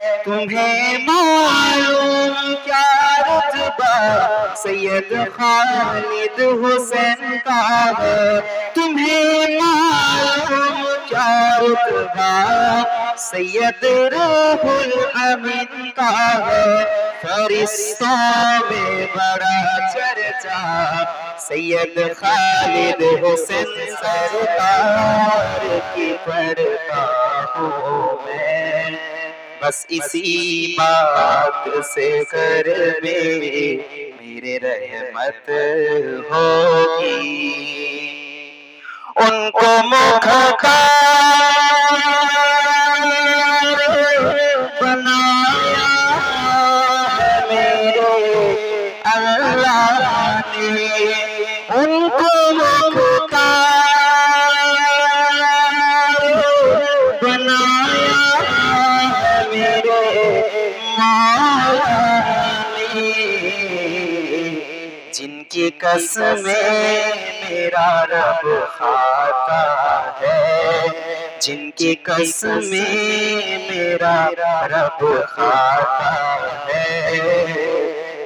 तुम्हें मालूम क्या रुतबा? सैयद खालिद हुसैन का है। तुम्हें मालूम क्या रुतबा? सैयद रूहुल अमीन का है। फरिश्तों में बड़ा चर्चा। सैयद खालिद हुसैन सरकार की पढ़ता हूँ मैं बस इसी बात से कर मेरे मेरे रहमत होगी उनको मुख बनाया जिनकी कसमें मेरा रब खाता है। जिनकी कसमें मेरा रब खाता है।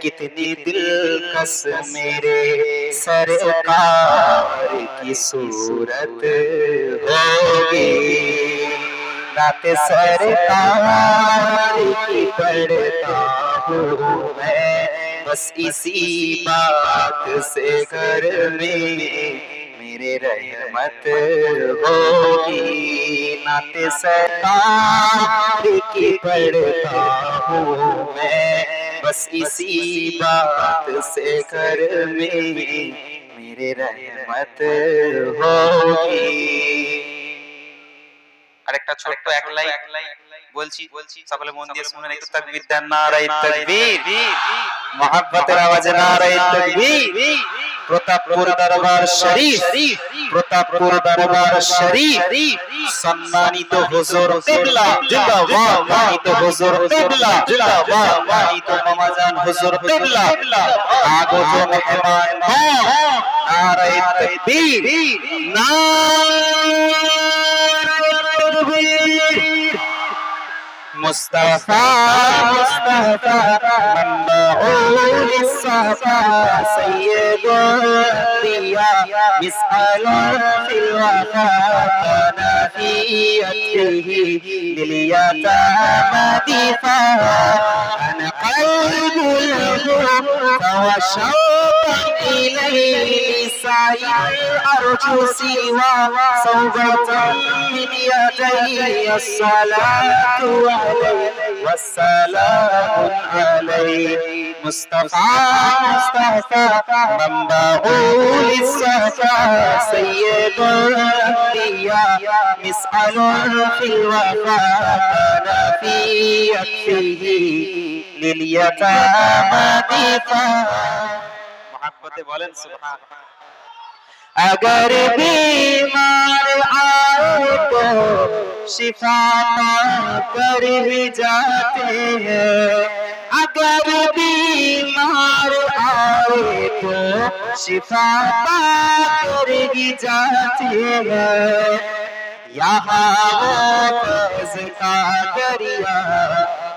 कितनी दिलकश मेरे सरकार की सूरत होगी। रात सरकार की पढ़ता हूँ मैं। बस इसी बात से कर मेरे मेरे रहमत होगी नाते सरकार की पढ़ता हूँ मैं बस इसी बात से कर मेरे मेरे रहमत होगी আরেকটা ছোট্ট এক লাইন বলছি বলছি সকলে মন দিয়ে শুনে একটু তাকবীর দেন নারায়ে তাকবীর। মহব্বতের আওয়াজে নারায়ে তাকবীর। প্রতাপপুর দরবার শরীফ। প্রতাপপুর দরবার শরীফ। সম্মানিত হুজুর কিবলা জিন্দাবাদ। সম্মানিত হুজুর কিবলা জিন্দাবাদ। সম্মানিত মামাজান হুজুর কিবলা। আগত মেহমান নারায়ে তাকবীর। নারায়ে مصطفى مصطفى منبع الصفا سيد الانبياء مسأل في الوفاء دفاعا أنا قلب له فوشوقا اليه لسعي أرجو سوى صوبة من يدي الصلاة عليه والسلام عليه مصطفى مصطفى منبع للصفا سيد الأنبياء مسأل في الوفاء. كان في يكفيه لليتامى ضيفا محبتي بولن سبحان اگر بیمار آئے تو شفا پا کر جاتے ہیں अगर बीमार आए तो शिफा कर ही जाते हैं यहाँ वो फैज़ का दरिया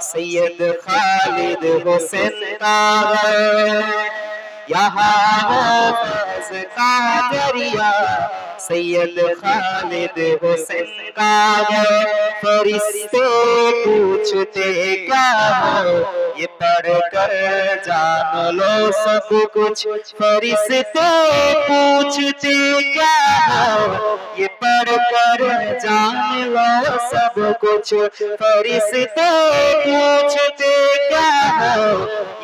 सैयद खालिद हुसैन का है यहाँ वो फैज़ का दरिया सैयद खालिद हुसैन का है फरिश्ते पूछते क्या हो ये पढ़ कर जान लो सब कुछ। फरिश्ते पूछते क्या हो? ये पढ़ कर जान लो सब कुछ। फरिश्ते पूछते क्या हो?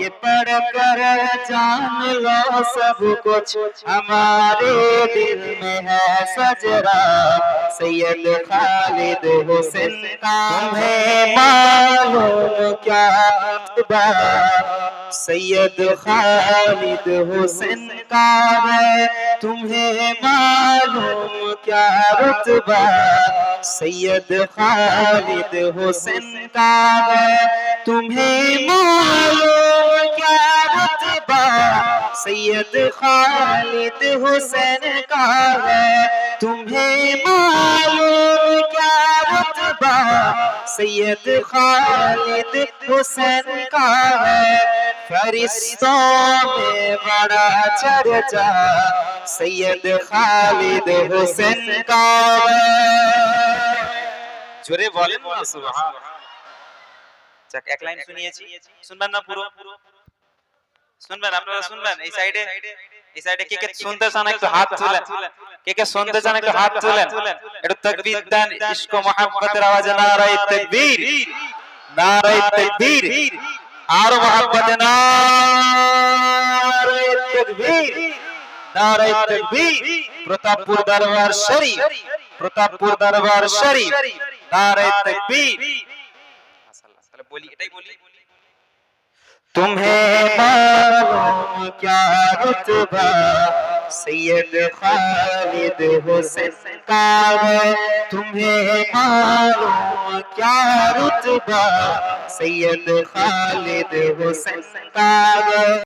ये पढ़ कर जान लो सब कुछ। हमारे दिल में है सजरा, सैयद खालिद हुसैन का। तुम्हें मालूम क्या रुतबा सैयद खालिद हुसैन का है। तुम्हें मालूम क्या रुतबा? सैयद खालिद हुसैन का है। तुम्हें मालूम क्या रुतबा? सैयद खालिद हुसैन का है। तुम्हें मालूम सैयद खालिद हुसैन का है फरिश्तों में बड़ा चर्चा सैयद खालिद हुसैन का জোরে বলেন না সুবহান যাক এক লাইন শুনিয়েছি শুনবেন না পুরো শুনবেন আপনারা শুনবেন এই সাইডে এই সাইডে কে কে শুনতে চান একটু হাত তুলেন কে কে শুনতে চান একটু হাত তুলেন একটু তাকবীর দেন ইশক মোহাব্বতের আওয়াজে নারায়ে তাকবীর নারায়ে তাকবীর আর মোহাব্বতে নারায়ে তাকবীর নারায়ে তাকবীর প্রতাপপুর দরবার শরীফ প্রতাপপুর দরবার শরীফ নারায়ে তাকবীর তাহলে বলি এটাই বলি तुम्हें मालूम क्या रुतबा सैयद खालिद हुसैन का है तुम्हें मालूम क्या रुतबा सैयद खालिद हुसैन का है